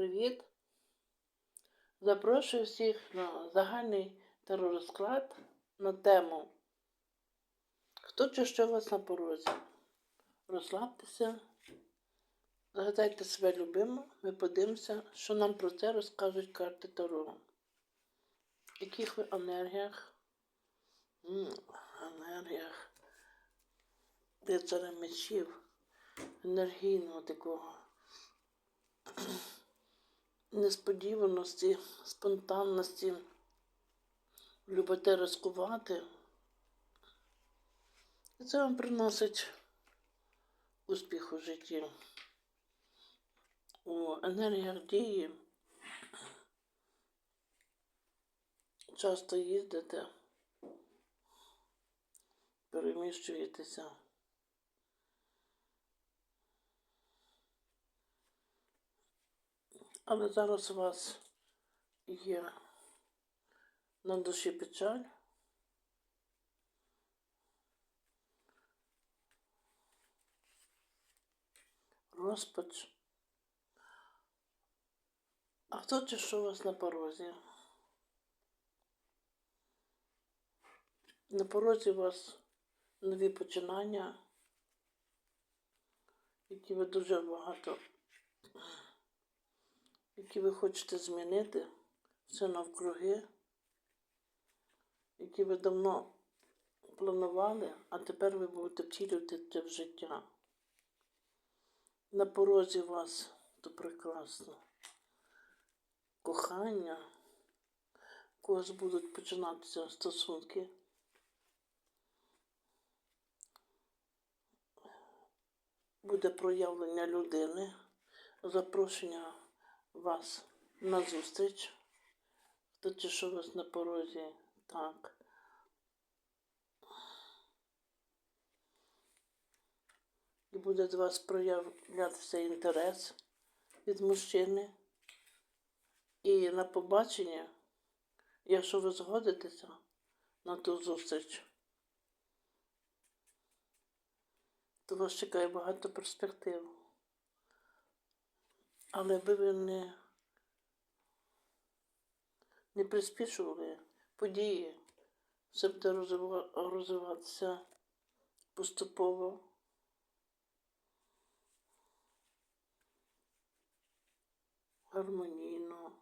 привіт! Запрошую всіх на загальний теророзклад на тему Хто чи що у вас на порозі? Розслабтеся, загадайте себе любимо, ми подивимося, що нам про це розкажуть карти Таро. В яких ви енергіях? М, енергіях лицаря мечів, енергійного такого несподіваності, спонтанності, любите ризикувати. І це вам приносить успіх у житті. У енергіях дії часто їздите, переміщуєтеся. Але зараз у вас є на душі печаль. Розпач. А хто чи що у вас на порозі? На порозі у вас нові починання, які ви дуже багато які ви хочете змінити, все навкруги, які ви давно планували, а тепер ви будете втілювати це в життя. На порозі вас то прекрасно. Кохання, у когось будуть починатися стосунки. Буде проявлення людини, запрошення вас на зустріч. Хто у вас на порозі? Так. І буде до вас проявлятися інтерес від мужчини. І на побачення, якщо ви згодитеся на ту зустріч, то вас чекає багато перспектив. Але ви не, не приспішували події, все буде розвиватися поступово. Гармонійно,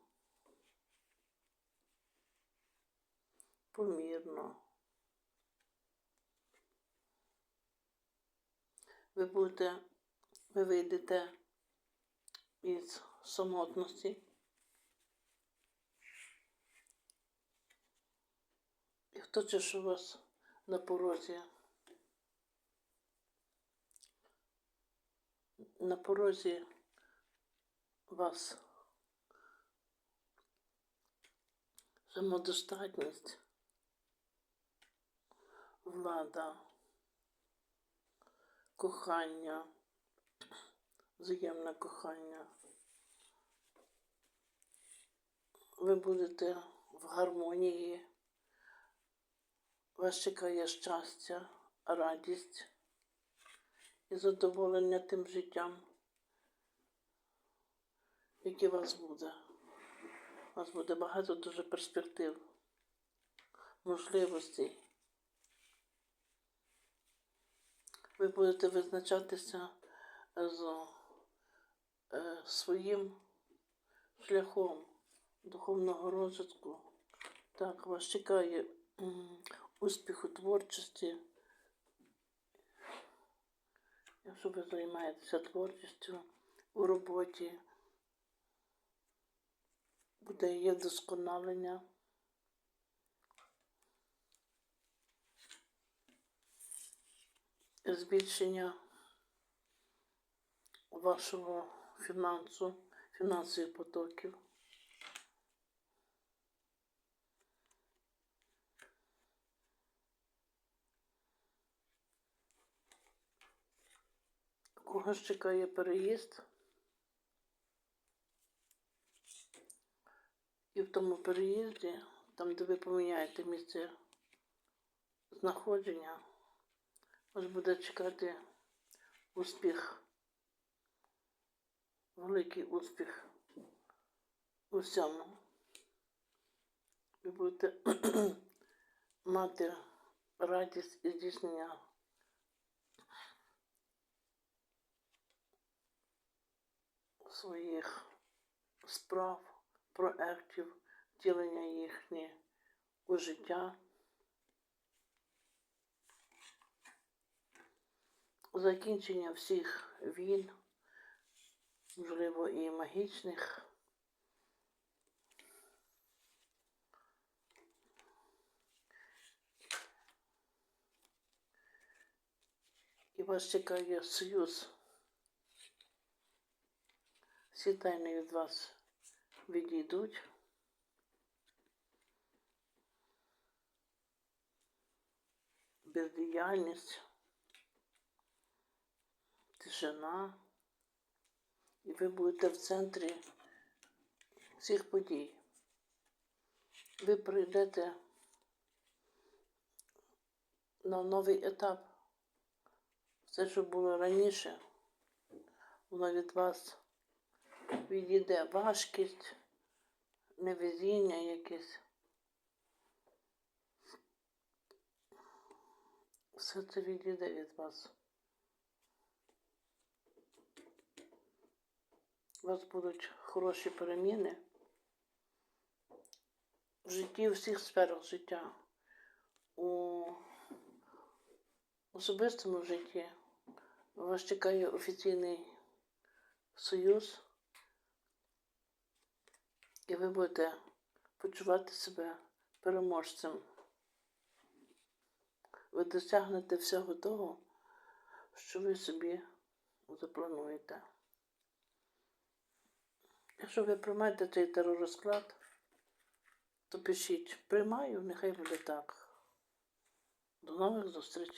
помірно. Ви будете, ви вийдете із самотності. І хто це що у вас на порозі? На порозі вас самодостатність, влада, кохання взаємне кохання. Ви будете в гармонії, вас чекає щастя, радість і задоволення тим життям, яке у вас буде. У вас буде багато дуже перспектив, можливостей. Ви будете визначатися з своїм шляхом духовного розвитку. Так, вас чекає успіх у творчості. Якщо ви займаєтеся творчістю у роботі, буде є вдосконалення. Збільшення вашого фінансу, фінансових потоків. Когось чекає переїзд. І в тому переїзді, там, де ви поміняєте місце знаходження, вас буде чекати успіх великий успіх у всьому. Ви будете мати радість і здійснення своїх справ, проєктів, втілення їхні у життя. Закінчення всіх війн, можливо, і магічних. І вас чекає союз. Всі тайни від вас відійдуть. Бездіяльність, тишина. І ви будете в центрі всіх подій. Ви прийдете на новий етап. Все, що було раніше, воно від вас відійде важкість, невезіння якесь. Все це відійде від вас. У вас будуть хороші переміни в житті, у всіх сферах життя. У особистому житті вас чекає офіційний союз, і ви будете почувати себе переможцем. Ви досягнете всього того, що ви собі заплануєте. Якщо ви приймаєте цей теророзклад, то пишіть приймаю, нехай буде так. До нових зустрічей.